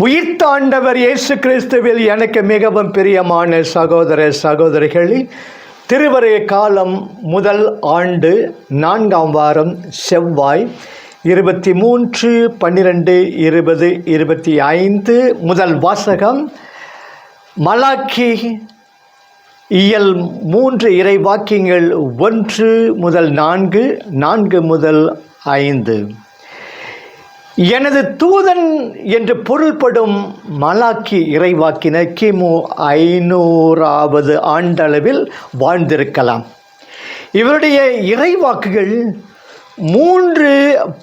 உயிர்த்தாண்டவர் இயேசு கிறிஸ்துவில் எனக்கு மிகவும் பிரியமான சகோதர சகோதரிகளில் திருவரைய காலம் முதல் ஆண்டு நான்காம் வாரம் செவ்வாய் இருபத்தி மூன்று பன்னிரெண்டு இருபது இருபத்தி ஐந்து முதல் வாசகம் மலாக்கி இயல் மூன்று இறை வாக்கியங்கள் ஒன்று முதல் நான்கு நான்கு முதல் ஐந்து. எனது தூதன் என்று பொருள்படும் மலாக்கி இறைவாக்கினர் கிமு ஐநூறாவது ஆண்டளவில் வாழ்ந்திருக்கலாம். இவருடைய இறைவாக்குகள் மூன்று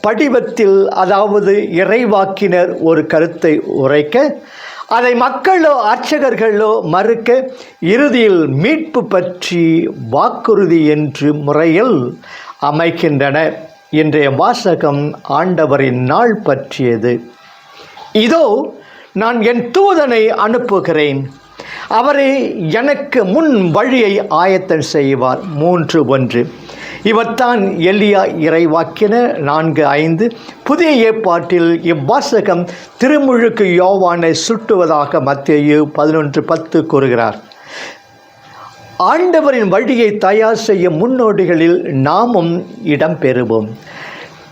படிவத்தில் அதாவது இறைவாக்கினர் ஒரு கருத்தை உரைக்க அதை மக்களோ அர்ச்சகர்களோ மறுக்க இறுதியில் மீட்பு பற்றி வாக்குறுதி என்று முறையில் அமைக்கின்றன இன்றைய வாசகம் ஆண்டவரின் நாள் பற்றியது. இதோ நான் என் தூதனை அனுப்புகிறேன். அவரே எனக்கு முன் வழியை ஆயத்தம் செய்வார். மூன்று ஒன்று. இவர்தான் எல்லியா இறைவாக்கின நான்கு ஐந்து. புதிய ஏற்பாட்டில் இவ்வாசகம் திருமுழுக்கு யோவானை சுட்டுவதாக மத்திய பதினொன்று பத்து கூறுகிறார். ஆண்டவரின் வழியை தயார் செய்ய முன்னோடிகளில் நாமும் இடம் பெறுவோம்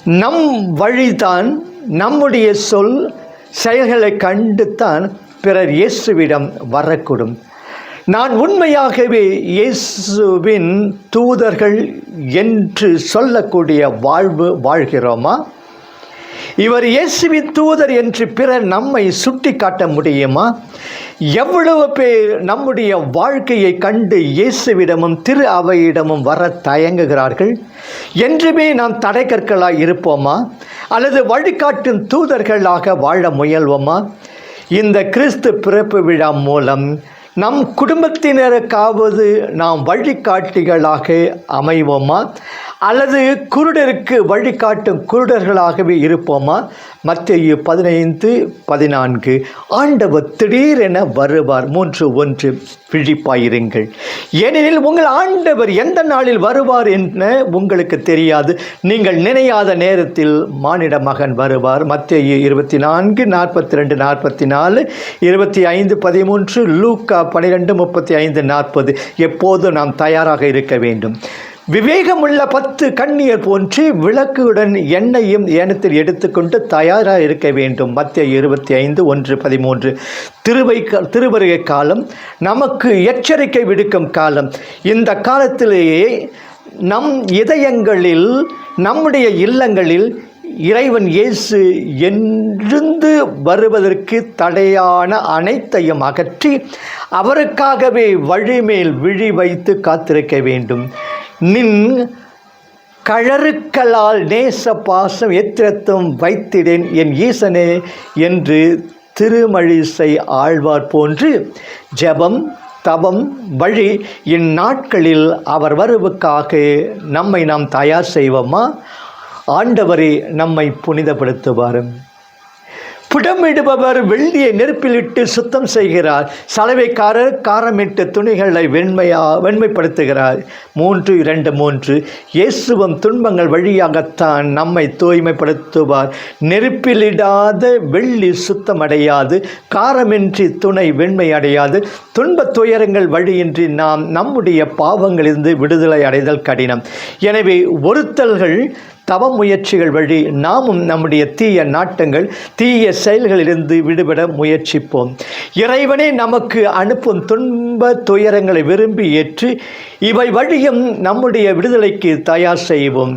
நம் வழிதான் நம்முடைய சொல் செயல்களை கண்டுத்தான் பிறர் இயேசுவிடம் வரக்கூடும். நான் உண்மையாகவே இயேசுவின் தூதர்கள் என்று சொல்லக்கூடிய வாழ்வு வாழ்கிறோமா? இவர் இயேசுவின் தூதர் என்று பிறர் நம்மை சுட்டி காட்ட முடியுமா? எவ்வளவு பேர் நம்முடைய வாழ்க்கையை கண்டு இயேசுவிடமும் திரு அவையிடமும் வர தயங்குகிறார்கள்? என்றுமே நாம் தடை கற்களாக இருப்போமா? அல்லது வழிகாட்டும் தூதர்களாக வாழ முயல்வோமா? இந்த கிறிஸ்து பிறப்பு விழா மூலம் நம் குடும்பத்தினருக்காவது நாம் வழிகாட்டிகளாக அமைவோமா? அல்லது குருடருக்கு வழிகாட்டும் குருடர்களாகவே இருப்போமா? மத்திய பதினைந்து பதினான்கு. ஆண்டவர் திடீரென வருவார். மூன்று ஒன்று. விழிப்பாயிருங்கள். ஏனெனில் உங்கள் ஆண்டவர் எந்த நாளில் வருவார் என உங்களுக்கு தெரியாது. நீங்கள் நினையாத நேரத்தில் மானிட மகன் வருவார். மத்திய இருபத்தி நான்கு நாற்பத்தி ரெண்டு நாற்பத்தி நாலு. இருபத்தி ஐந்து பதிமூன்று. லூக்கா பன்னிரெண்டு முப்பத்தி ஐந்து நாற்பது. எப்போது நாம் தயாராக இருக்க வேண்டும்? விவேகமுள்ள பத்து கண்ணீர் போன்று விளக்குடன் எண்ணெயும் ஏனத்தில் எடுத்துக்கொண்டு தயாராக இருக்க வேண்டும். மத்திய இருபத்தி ஐந்து ஒன்று பதிமூன்று. திருவை திருவருகை காலம் நமக்கு எச்சரிக்கை விடுக்கும் காலம். இந்த காலத்திலேயே நம் இதயங்களில் நம்முடைய இல்லங்களில் இறைவன் இயேசு என்றிருந்து வருவதற்கு தடையான அனைத்தையும் அகற்றி அவருக்காகவே வழிமேல் விழி வைத்து காத்திருக்க வேண்டும். நின் கழறுக்களால் நேச பாசம் எத்திரத்தும் வைத்திடேன் என் ஈசனே என்று திருமழிசை ஆழ்வார் போன்று ஜெபம் தவம் வழி இந்நாட்களில் அவர் வருவுக்காக நம்மை நாம் தயார் செய்வோமா? ஆண்டவரே நம்மை புனிதப்படுத்துவார் புடமிடுபவர் வெள்ளியை நெருப்பிலிட்டு சுத்தம் செய்கிறார். சலவைக்காரர் காரமிட்டு துணிகளை வெண்மையா வெண்மைப்படுத்துகிறார். மூன்று இரண்டு மூன்று. இயேசுவம் துன்பங்கள் வழியாகத்தான் நம்மை தூய்மைப்படுத்துவார். நெருப்பிலிடாத வெள்ளி சுத்தமடையாது. காரமின்றி துணை வெண்மை அடையாது துன்பத் துயரங்கள் வழியின்றி நாம் நம்முடைய பாவங்களிலிருந்து விடுதலை அடைதல் கடினம். எனவே ஒருத்தல்கள் தவ முயற்சிகள் வழி நாமும் நம்முடைய தீய நாட்டங்கள் தீய செயல்களிலிருந்து விடுபட முயற்சிப்போம். இறைவனே நமக்கு அனுப்பும் துன்ப துயரங்களை விரும்பி ஏற்று இவை வழியும் நம்முடைய விடுதலைக்கு தயார் செய்வோம்.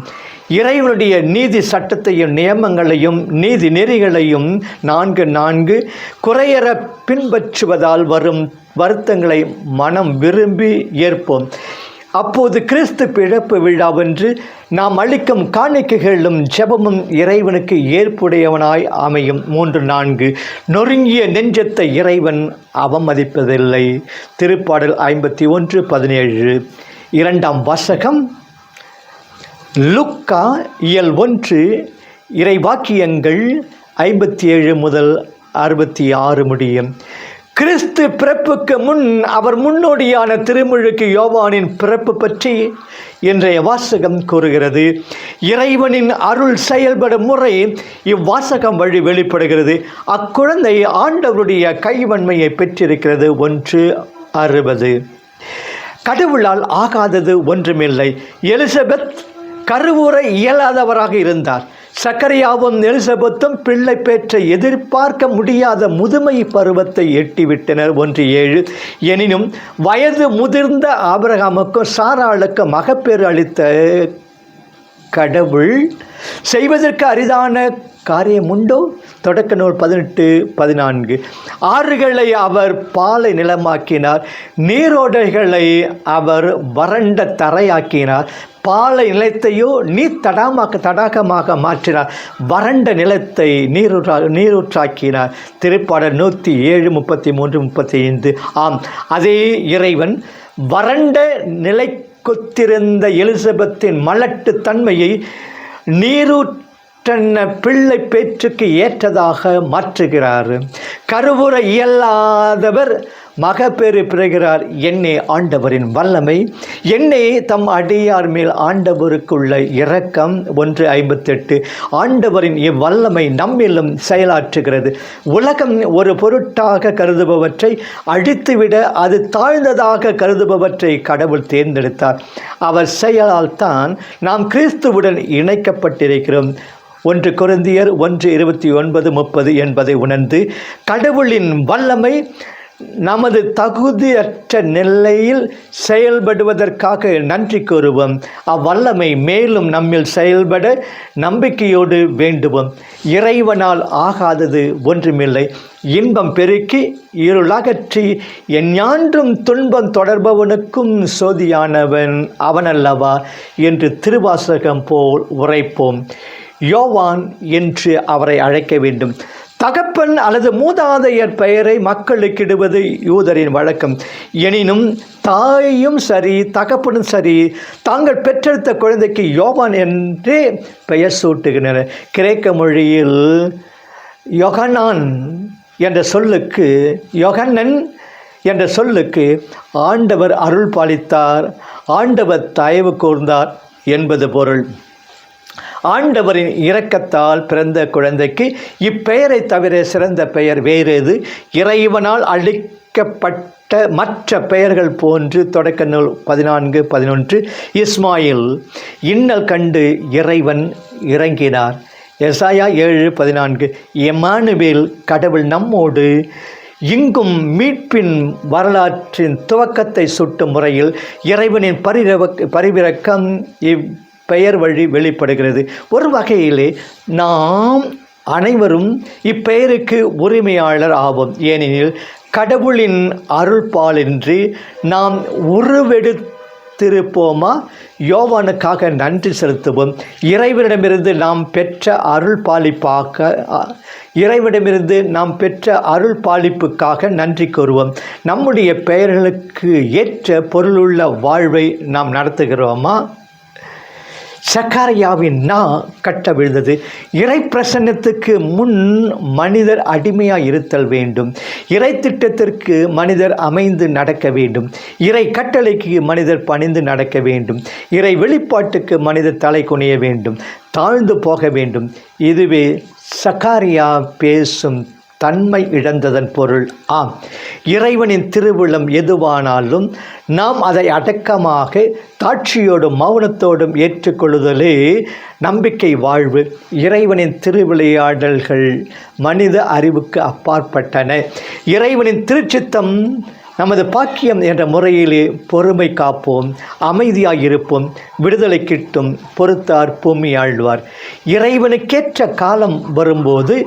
இறைவனுடைய நீதி சட்டத்தையும் நியமங்களையும் நீதி நெறிகளையும் நான்கு நான்கு குறையற பின்பற்றுவதால் வரும் வருத்தங்களை மனம் விரும்பி ஏற்போம். அப்போது கிறிஸ்து பிழப்பு விழாவென்று நாம் அளிக்கும் காணிக்கைகளும் ஜெபமும் இறைவனுக்கு ஏற்புடையவனாய் அமையும். மூன்று நான்கு. நொறுங்கிய நெஞ்சத்தை இறைவன் அவமதிப்பதில்லை. திருப்பாடல் ஐம்பத்தி ஒன்று பதினேழு. இரண்டாம் வாசகம். லுக்கா இயல் ஒன்று இறைவாக்கியங்கள் ஐம்பத்தி ஏழு முதல் அறுபத்தி ஆறு முடியும். கிறிஸ்து பிறப்புக்கு முன் அவர் முன்னோடியான திருமுழுக்கு யோவானின் பிறப்பு பற்றி இன்றைய வாசகம் கூறுகிறது. இறைவனின் அருள் செயல்படும் முறை இவ்வாசகம் வழி வெளிப்படுகிறது. அக்குழந்தை ஆண்டவருடைய கைவன்மையை பெற்றிருக்கிறது. ஒன்று அறுபது. கடவுளால் ஆகாதது ஒன்றுமில்லை. எலிசபெத் கருவுற இயலாதவராக இருந்தார். சக்கரையாவும் எலிசபெத்தும் பிள்ளை பெற்ற எதிர்பார்க்க முடியாத முதுமை பருவத்தை எட்டிவிட்டனர். ஒன்று ஏழு. எனினும் வயது முதிர்ந்த ஆபரகாமுக்கும் சாராளுக்கும் மகப்பேறு அளித்த கடவுள் செய்வதற்கு அரிதான காரியம் உண்டோ தொடக்க நூல் பதினெட்டு பதினான்கு. ஆறுகளை அவர் பாலை நிலமாக்கினார். நீரோடைகளை அவர் வறண்ட தரையாக்கினார். பாலை நிலத்தையோ நீர் தடாமாக்க தடாகமாக மாற்றினார். வறண்ட நிலத்தை நீரூற்றா நீரூற்றாக்கினார். திருப்பாடல் நூற்றி ஏழு முப்பத்தி மூன்று முப்பத்தி ஐந்து. ஆம். அதே இறைவன் வறண்ட நிலை கொத்திருந்த எலிசபெத்தின் மலட்டு தன்மையை தன்னை பிள்ளை பேற்றுக்கு ஏற்றதாக மாற்றுகிறார்? கருவுற இயலாதவர் மகப்பேறு பிறகிறார். என்னே ஆண்டவரின் வல்லமை. என்னே தம் அடியார் மேல் ஆண்டவருக்குள்ள இரக்கம். ஒன்று ஐம்பத்தெட்டு. ஆண்டவரின் இவ்வல்லமை நம்மிலும் செயலாற்றுகிறது. உலகம் ஒரு பொருட்டாக கருதுபவற்றை அழித்துவிட அது தாழ்ந்ததாக கருதுபவற்றை கடவுள் தேர்ந்தெடுத்தார். அவர் செயலால் தான் நாம் கிறிஸ்துவுடன் இணைக்கப்பட்டிருக்கிறோம். ஒன்று குருந்தியர் ஒன்று இருபத்தி ஒன்பது முப்பது என்பதை உணர்ந்து கடவுளின் வல்லமை நமது தகுதியற்ற நிலையில் செயல்படுவதற்காக நன்றி கூறுவோம். அவ்வல்லமை மேலும் நம்மில் செயல்பட நம்பிக்கையோடு வேண்டுவோம். இறைவனால் ஆகாதது ஒன்றுமில்லை. இன்பம் பெருக்கி இருளகற்றி எஞ்ஞான்றும் துன்பம் தொடர்பவனுக்கும் சோதியானவன் அவனல்லவா? என்று திருவாசகம் போல் உரைப்போம். யோவான் என்று அவரை அழைக்க வேண்டும். தகப்பன் அல்லது மூதாதையர் பெயரை மக்களுக்கிடுவது யூதரின் வழக்கம். எனினும் தாயும் சரி தகப்பனும் சரி தாங்கள் பெற்றெடுத்த குழந்தைக்கு யோவான் என்றே பெயர் சூட்டுகின்றனர். கிரேக்க மொழியில் யொகனான் என்ற சொல்லுக்கு யொகன்னன் என்ற சொல்லுக்கு ஆண்டவர் அருள் பாலித்தார் ஆண்டவர் தயவு கூர்ந்தார் என்பது பொருள். ஆண்டவரின் இரக்கத்தால் பிறந்த குழந்தைக்கு இப்பெயரை தவிர சிறந்த பெயர் வேறு எது? இறைவனால் அளிக்கப்பட்ட மற்ற பெயர்கள் போன்று தொடக்க நூல் பதினான்கு பதினொன்று இஸ்மாயில். இன்னல் கண்டு இறைவன் இறங்கினார். எசாயா ஏழு பதினான்கு. எமானுவேல் கடவுள் நம்மோடு இங்கும் மீட்பின் வரலாற்றின் துவக்கத்தை சுட்டும் முறையில் இறைவனின் பரிரவ பரிவிறக்கம் இவ் பெயர் வழி வெளிப்படுகிறது. ஒரு வகையிலே நாம் அனைவரும் இப்பெயருக்கு உரிமையாளர் ஆவோம். ஏனெனில் கடவுளின் அருள்பாலின்றி நாம் உருவெடுத்திருப்போமா? யோவானுக்காக நன்றி செலுத்துவோம். இறைவனிடமிருந்து நாம் பெற்ற அருள் பாலிப்பாக இறைவனிடமிருந்து நாம் பெற்ற அருள் பாலிப்புக்காக நன்றி கூறுவோம். நம்முடைய பெயர்களுக்கு ஏற்ற பொருளுள்ள வாழ்வை நாம் நடத்துகிறோமா? சக்காரியாவின் நா கட்ட விழுந்தது. இறை பிரசன்னத்துக்கு முன் மனிதர் அடிமையாக இருத்தல் வேண்டும். இறை திட்டத்திற்கு மனிதர் அமைந்து நடக்க வேண்டும். இறை கட்டளைக்கு மனிதர் பணிந்து நடக்க வேண்டும். இறை வெளிப்பாட்டுக்கு மனிதர் தலை குனிய வேண்டும். தாழ்ந்து போக வேண்டும். இதுவே சக்காரியா பேசும் தன்மை இழந்ததன் பொருள். ஆம். இறைவனின் திருவிழம் எதுவானாலும் நாம் அதை அடக்கமாக தாட்சியோடும் மௌனத்தோடும் ஏற்றுக்கொள்ளுதலே நம்பிக்கை வாழ்வு. இறைவனின் திருவிளையாடல்கள் மனித அறிவுக்கு அப்பாற்பட்டன. இறைவனின் திருச்சித்தம் நமது பாக்கியம் என்ற முறையிலே பொறுமை காப்போம் அமைதியாக இருப்போம் விடுதலை கிட்டும் பொறுத்தார் பூமி ஆழ்வார். இறைவனுக்கேற்ற காலம் வரும்போது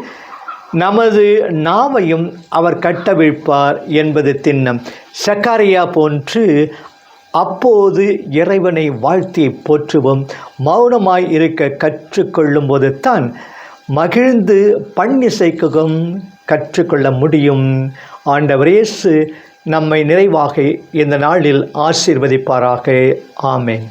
நமது நாவையும் அவர் கட்டவிழ்ப்பார் என்பது திண்ணம். சக்காரியா போன்று அப்போது இறைவனை வாழ்த்தி போற்றுவோம். மௌனமாய் இருக்க கற்றுக்கொள்ளும் போது தான் மகிழ்ந்து பண்ணிசைக்கவும் கற்றுக்கொள்ள முடியும். ஆண்டவர் இயேசு நம்மை நிறைவாக இந்த நாளில் ஆசீர்வதிப்பாராக. ஆமேன்.